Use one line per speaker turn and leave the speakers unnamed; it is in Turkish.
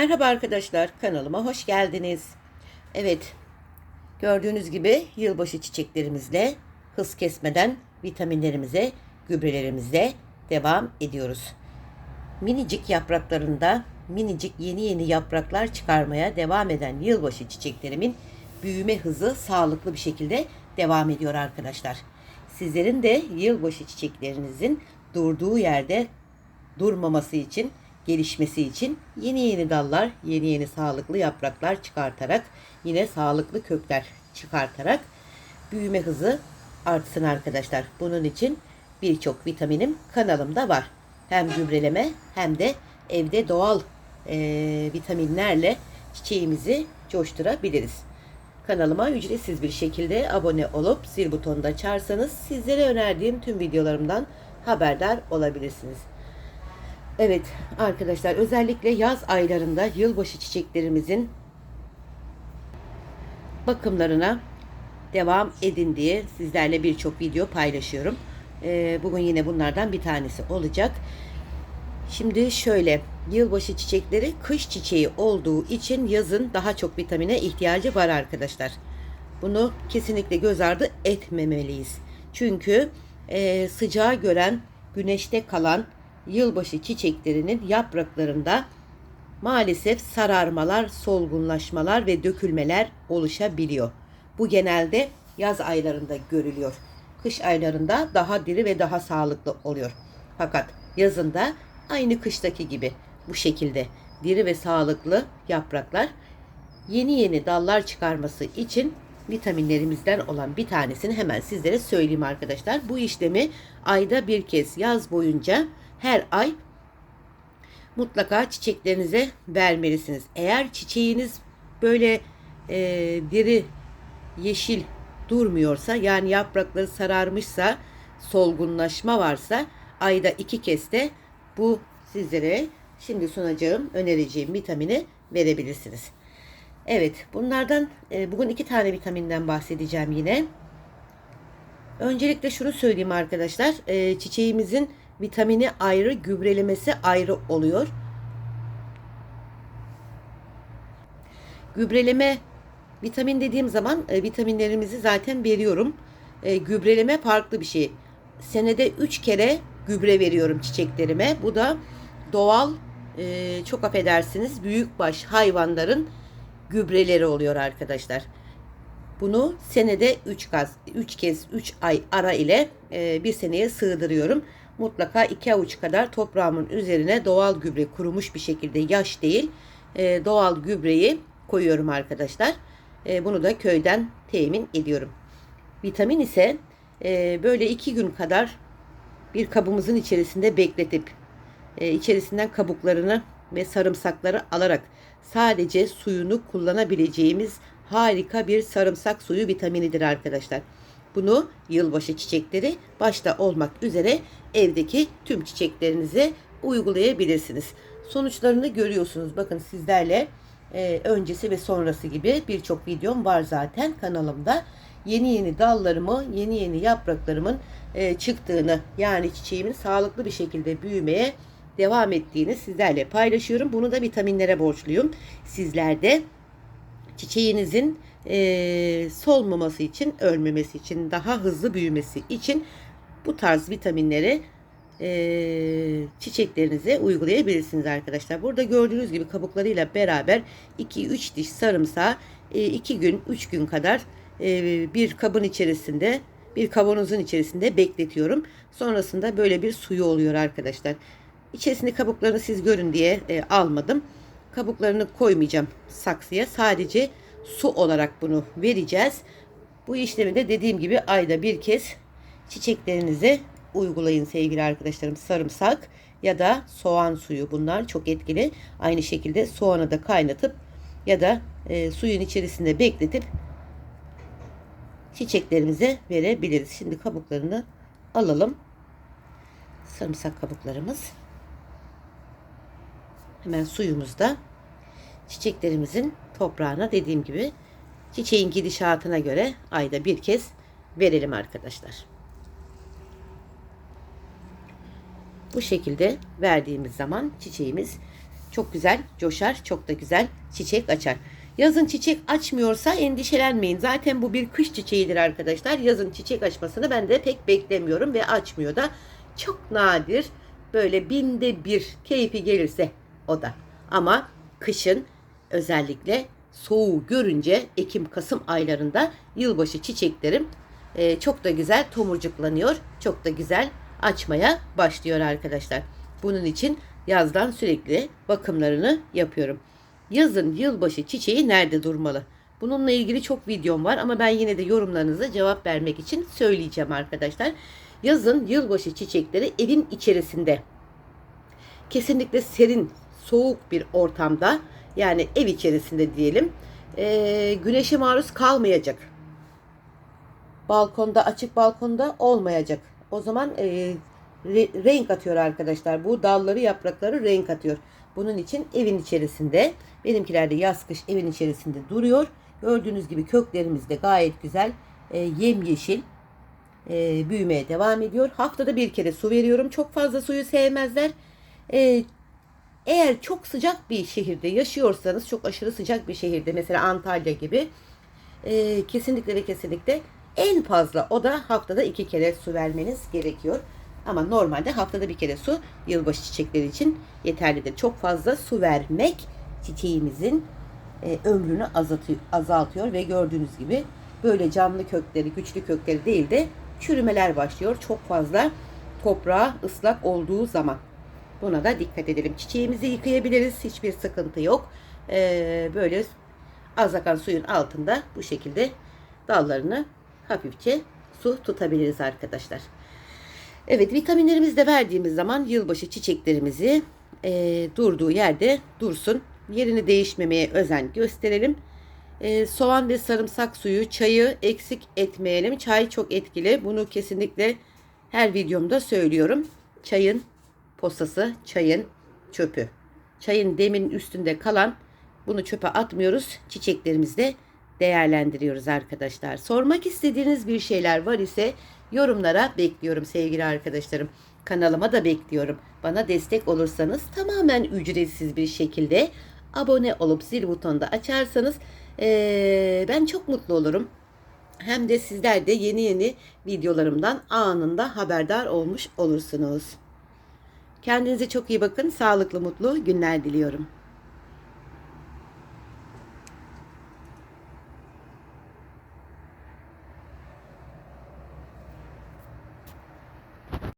Merhaba arkadaşlar, kanalıma hoş geldiniz. Evet, gördüğünüz gibi yılbaşı çiçeklerimizle hız kesmeden vitaminlerimize, gübrelerimize devam ediyoruz. Minicik yapraklarında minicik yeni yeni yapraklar çıkarmaya devam eden yılbaşı çiçeklerimin büyüme hızı sağlıklı bir şekilde devam ediyor arkadaşlar. Sizlerin de yılbaşı çiçeklerinizin durduğu yerde durmaması için, gelişmesi için yeni yeni dallar, yeni yeni sağlıklı yapraklar çıkartarak, yine sağlıklı kökler çıkartarak büyüme hızı artsın arkadaşlar. Bunun için birçok vitaminim kanalımda var. Hem gübreleme hem de evde doğal e, vitaminlerle çiçeğimizi coşturabiliriz. Kanalıma ücretsiz bir şekilde abone olup zil butonunu açarsanız sizlere önerdiğim tüm videolarımdan haberdar olabilirsiniz. Evet arkadaşlar özellikle yaz aylarında yılbaşı çiçeklerimizin bakımlarına devam edin diye sizlerle birçok video paylaşıyorum. Ee, bugün yine bunlardan bir tanesi olacak. Şimdi şöyle yılbaşı çiçekleri kış çiçeği olduğu için yazın daha çok vitamine ihtiyacı var arkadaşlar. Bunu kesinlikle göz ardı etmemeliyiz. Çünkü e, sıcağı gören, güneşte kalan yılbaşı çiçeklerinin yapraklarında maalesef sararmalar, solgunlaşmalar ve dökülmeler oluşabiliyor. Bu genelde yaz aylarında görülüyor. Kış aylarında daha diri ve daha sağlıklı oluyor. Fakat yazında aynı kıştaki gibi bu şekilde diri ve sağlıklı yapraklar yeni yeni dallar çıkarması için vitaminlerimizden olan bir tanesini hemen sizlere söyleyeyim arkadaşlar. Bu işlemi ayda bir kez yaz boyunca her ay mutlaka çiçeklerinize vermelisiniz. Eğer çiçeğiniz böyle e, diri yeşil durmuyorsa yani yaprakları sararmışsa solgunlaşma varsa ayda iki kez de bu sizlere şimdi sunacağım önereceğim vitamini verebilirsiniz. Evet bunlardan e, bugün iki tane vitaminden bahsedeceğim yine. Öncelikle şunu söyleyeyim arkadaşlar. E, çiçeğimizin vitamini ayrı, gübrelemesi ayrı oluyor. Gübreleme vitamin dediğim zaman e, vitaminlerimizi zaten veriyorum. E, gübreleme farklı bir şey. Senede 3 kere gübre veriyorum çiçeklerime. Bu da doğal e, çok affedersiniz büyükbaş hayvanların gübreleri oluyor arkadaşlar. Bunu senede 3 kez 3 kez 3 ay ara ile e, bir seneye sığdırıyorum mutlaka iki avuç kadar toprağımın üzerine doğal gübre kurumuş bir şekilde yaş değil e, doğal gübreyi koyuyorum arkadaşlar. E, bunu da köyden temin ediyorum. Vitamin ise e, böyle iki gün kadar bir kabımızın içerisinde bekletip içerisinden kabuklarını ve sarımsakları alarak sadece suyunu kullanabileceğimiz harika bir sarımsak suyu vitaminidir arkadaşlar. Bunu yılbaşı çiçekleri başta olmak üzere evdeki tüm çiçeklerinize uygulayabilirsiniz. Sonuçlarını görüyorsunuz. Bakın sizlerle e, öncesi ve sonrası gibi birçok videom var zaten kanalımda. Yeni yeni dallarımı, yeni yeni yapraklarımın e, çıktığını yani çiçeğimin sağlıklı bir şekilde büyümeye devam ettiğini sizlerle paylaşıyorum. Bunu da vitaminlere borçluyum. Sizler de çiçeğinizin e, solmaması için, ölmemesi için, daha hızlı büyümesi için bu tarz vitaminleri e, çiçeklerinize uygulayabilirsiniz arkadaşlar. Burada gördüğünüz gibi kabuklarıyla beraber 2-3 diş sarımsağı 2 e, gün 3 gün kadar bir kabın içerisinde bir kavanozun içerisinde bekletiyorum. Sonrasında böyle bir suyu oluyor arkadaşlar. İçerisinde kabuklarını siz görün diye almadım. Kabuklarını koymayacağım saksıya. Sadece su olarak bunu vereceğiz. Bu işlemi de dediğim gibi ayda bir kez çiçeklerinize uygulayın sevgili arkadaşlarım. Sarımsak ya da soğan suyu bunlar çok etkili. Aynı şekilde soğanı da kaynatıp ya da e, suyun içerisinde bekletip çiçeklerimize verebiliriz. Şimdi kabuklarını alalım. Sarımsak kabuklarımız. Hemen suyumuzda çiçeklerimizin toprağına dediğim gibi çiçeğin gidişatına göre ayda bir kez verelim arkadaşlar. Bu şekilde verdiğimiz zaman çiçeğimiz çok güzel coşar, çok da güzel çiçek açar. Yazın çiçek açmıyorsa endişelenmeyin. Zaten bu bir kış çiçeğidir arkadaşlar. Yazın çiçek açmasını ben de pek beklemiyorum ve açmıyor da. Çok nadir böyle binde bir keyfi gelirse o da. Ama kışın özellikle soğuğu görünce Ekim-Kasım aylarında yılbaşı çiçeklerim e, çok da güzel tomurcuklanıyor. Çok da güzel açmaya başlıyor arkadaşlar. Bunun için yazdan sürekli bakımlarını yapıyorum. Yazın yılbaşı çiçeği nerede durmalı? Bununla ilgili çok videom var ama ben yine de yorumlarınıza cevap vermek için söyleyeceğim arkadaşlar. Yazın yılbaşı çiçekleri evin içerisinde kesinlikle serin, soğuk bir ortamda yani ev içerisinde diyelim e, güneşe maruz kalmayacak. Balkonda, açık balkonda olmayacak. O zaman e, re- renk atıyor arkadaşlar. Bu dalları, yaprakları renk atıyor. Bunun için evin içerisinde, benimkiler de yaz kış evin içerisinde duruyor. Gördüğünüz gibi köklerimiz de gayet güzel, e, yemyeşil e, büyümeye devam ediyor. Haftada bir kere su veriyorum. Çok fazla suyu sevmezler. E, eğer çok sıcak bir şehirde yaşıyorsanız, çok aşırı sıcak bir şehirde, mesela Antalya gibi, e, kesinlikle ve kesinlikle en fazla o da haftada iki kere su vermeniz gerekiyor. Ama normalde haftada bir kere su yılbaşı çiçekleri için yeterlidir. Çok fazla su vermek çiçeğimizin e, ömrünü azaltıyor, azaltıyor ve gördüğünüz gibi böyle canlı kökleri, güçlü kökleri değil de çürümeler başlıyor. Çok fazla toprağa ıslak olduğu zaman. Buna da dikkat edelim. Çiçeğimizi yıkayabiliriz. Hiçbir sıkıntı yok. Ee, böyle az akan suyun altında bu şekilde dallarını hafifçe su tutabiliriz arkadaşlar. Evet vitaminlerimizi de verdiğimiz zaman yılbaşı çiçeklerimizi e, durduğu yerde dursun. Yerini değişmemeye özen gösterelim. E, soğan ve sarımsak suyu çayı eksik etmeyelim. Çay çok etkili. Bunu kesinlikle her videomda söylüyorum. Çayın posası, çayın çöpü. Çayın demin üstünde kalan bunu çöpe atmıyoruz. Çiçeklerimizde değerlendiriyoruz arkadaşlar. Sormak istediğiniz bir şeyler var ise yorumlara bekliyorum sevgili arkadaşlarım. Kanalıma da bekliyorum. Bana destek olursanız tamamen ücretsiz bir şekilde abone olup zil butonunu açarsanız eee, ben çok mutlu olurum. Hem de sizler de yeni yeni videolarımdan anında haberdar olmuş olursunuz. Kendinize çok iyi bakın. Sağlıklı, mutlu günler diliyorum.